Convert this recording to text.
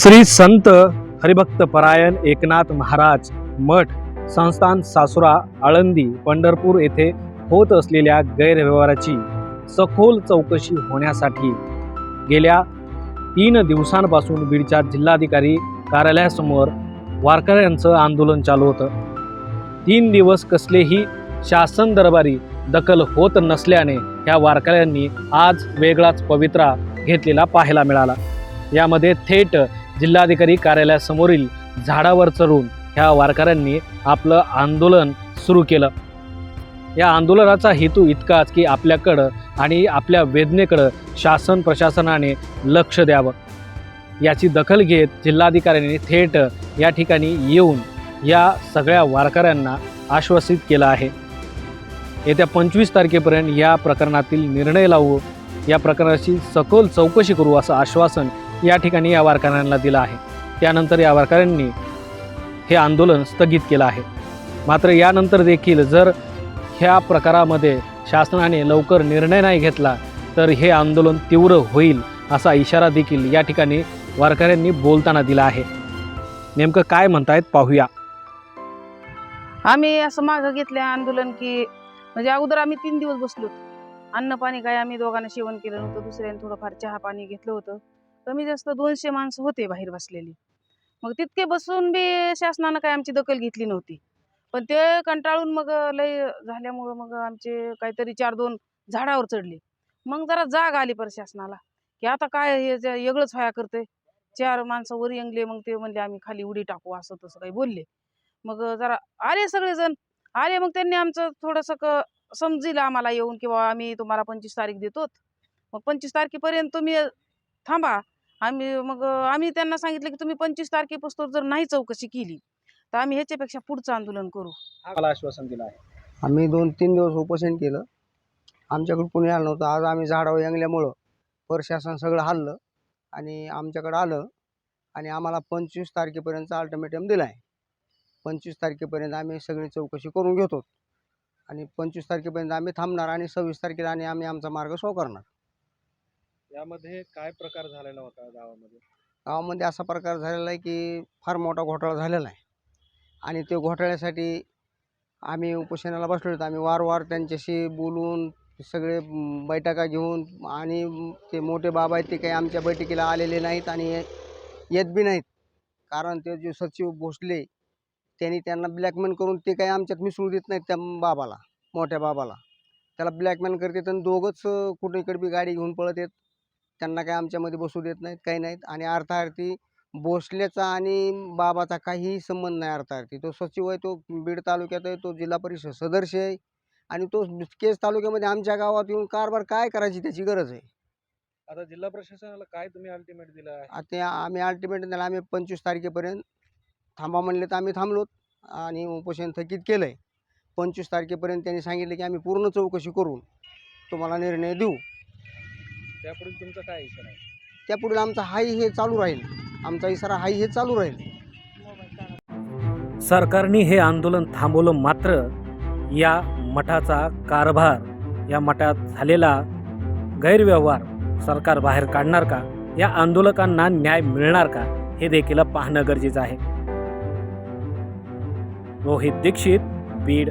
श्री संत हरिभक्त परायण एकनाथ महाराज मठ संस्थान सासुरा आळंदी पंढरपूर येथे होत असलेल्या गैरव्यवहाराची सखोल चौकशी होण्यासाठी गेल्या तीन दिवसांपासून बीडच्या जिल्हाधिकारी कार्यालयासमोर वारकऱ्यांचं आंदोलन चालू होतं. तीन दिवस कसलेही शासन दरबारी दखल होत नसल्याने ह्या वारकऱ्यांनी आज वेगळाच पवित्रा घेतलेला पाहायला मिळाला. यामध्ये थेट जिल्हाधिकारी कार्यालयासमोरील झाडावर चढून ह्या वारकऱ्यांनी आपलं आंदोलन सुरू केलं. या आंदोलनाचा हेतू इतकाच की आपल्याकडं आणि आपल्या वेदनेकडं शासन प्रशासनाने लक्ष द्यावं. याची दखल घेत जिल्हाधिकाऱ्यांनी थेट या ठिकाणी येऊन या सगळ्या वारकऱ्यांना आश्वासित केलं आहे. येत्या पंचवीस तारखेपर्यंत या प्रकरणातील निर्णय लावू या प्रकरणाची सखोल चौकशी करू असं आश्वासन या ठिकाणी या वारकऱ्यांना दिलं आहे. त्यानंतर या वारकऱ्यांनी हे आंदोलन स्थगित केलं आहे. मात्र यानंतर देखील जर ह्या प्रकारामध्ये शासनाने लवकर निर्णय नाही घेतला तर हे आंदोलन तीव्र होईल असा इशारा देखील या ठिकाणी वारकऱ्यांनी बोलताना दिला आहे. नेमकं काय म्हणतायत पाहूया. आम्ही असं मागं घेतलं आंदोलन की म्हणजे अगोदर आम्ही तीन दिवस बसलो होतो. अन्न पाणी काय आम्ही दोघांना सेवन केलं नव्हतं दुसऱ्याने थोडंफार चहा पाणी घेतलं होतं. कमी जास्त दोनशे माणसं होते बाहेर बसलेली. मग तितके बसून बी शासनानं काय आमची दखल घेतली नव्हती. पण ते कंटाळून मग लय झाल्यामुळं मग आमचे काहीतरी चार दोन झाडावर चढले. मग जरा जाग आली प्रशासनाला की आता काय हे जे वेगळंच व्हाया करते चार माणसं वर यंगले मग ते म्हणले आम्ही खाली उडी टाकू असं तसं काही बोलले. मग जरा आले सगळेजण. आले मग त्यांनी आमचं थोडंसं क समजील आम्हाला येऊन की बाबा आम्ही तुम्हाला पंचवीस तारीख देतो मग पंचवीस तारखेपर्यंत तुम्ही थांबा. आम्ही मग आम्ही त्यांना सांगितलं की तुम्ही पंचवीस तारखेपासून जर नाही चौकशी केली तर आम्ही ह्याच्यापेक्षा पुढचं आंदोलन करू. मला आश्वासन दिलं आहे. आम्ही दोन तीन दिवस उपोषण केलं. आमच्याकडे कोणी आलं नव्हतं. आज आम्ही झाडावर यंगल्यामुळं प्रशासन सगळं हल्लं आणि आमच्याकडं आलं आणि आम्हाला पंचवीस तारखेपर्यंतचा अल्टिमेटम दिला आहे. पंचवीस तारखेपर्यंत आम्ही सगळी चौकशी करून घेतो. आणि पंचवीस तारखेपर्यंत आम्ही थांबणार आणि सव्वीस तारखेला आणि आम्ही आमचा मार्ग सो करणार यामध्ये काय प्रकार झालेला होता गावामध्ये? गावामध्ये असा प्रकार झालेला आहे की फार मोठा घोटाळा झालेला आहे. आणि ते घोटाळ्यासाठी आम्ही उपोषणाला बसलो होतो. आम्ही वारंवार त्यांच्याशी बोलून सगळे बैठका घेऊन आणि ते मोठे बाबा आहेत ते काही आमच्या बैठकीला आलेले नाहीत आणि येत बी नाहीत. कारण ते जे सचिव भोसले त्यांनी त्यांना ब्लॅकमेल करून ते काही आमच्यात मिसळू देत नाहीत त्या बाबाला मोठ्या बाबाला. त्याला ब्लॅकमेल करतात आणि दोघंच कुठे इकडे बी गाडी घेऊन पळत येत त्यांना काही आमच्यामध्ये बसू देत नाहीत काही नाहीत. आणि अर्थार्थी भोसलेचा आणि बाबाचा काहीही संबंध नाही अर्थार्थी. तो सचिव आहे तो बीड तालुक्यात आहे तो जिल्हा परिषद सदस्य आहे. आणि तो केस तालुक्यामध्ये आमच्या गावात येऊन कारभार काय करायची त्याची गरज आहे. आता जिल्हा प्रशासनाला काय तुम्ही अल्टिमेट दिलं आहे? आता आम्ही अल्टिमेट त्याला आम्ही पंचवीस तारखेपर्यंत थांबा म्हणले तर आम्ही थांबलोत. आणि उपोषण थकीत केलं आहे पंचवीस तारखेपर्यंत त्यांनी सांगितलं की आम्ही पूर्ण चौकशी करून तुम्हाला निर्णय देऊ. त्यापुढे तुमचा काय इशारा आहे त्यापुढे आमचा हाई हे चालू राहील. आमचा इशारा हाई हे चालू राहील. सरकारने हे आंदोलन थांबवलं मात्र या मठाचा कारभार या मठात झालेला गैरव्यवहार सरकार बाहेर काढणार का? या आंदोलकांना न्याय मिळणार का? हे देखील पाहणं गरजेचं आहे. रोहित दीक्षित बीड.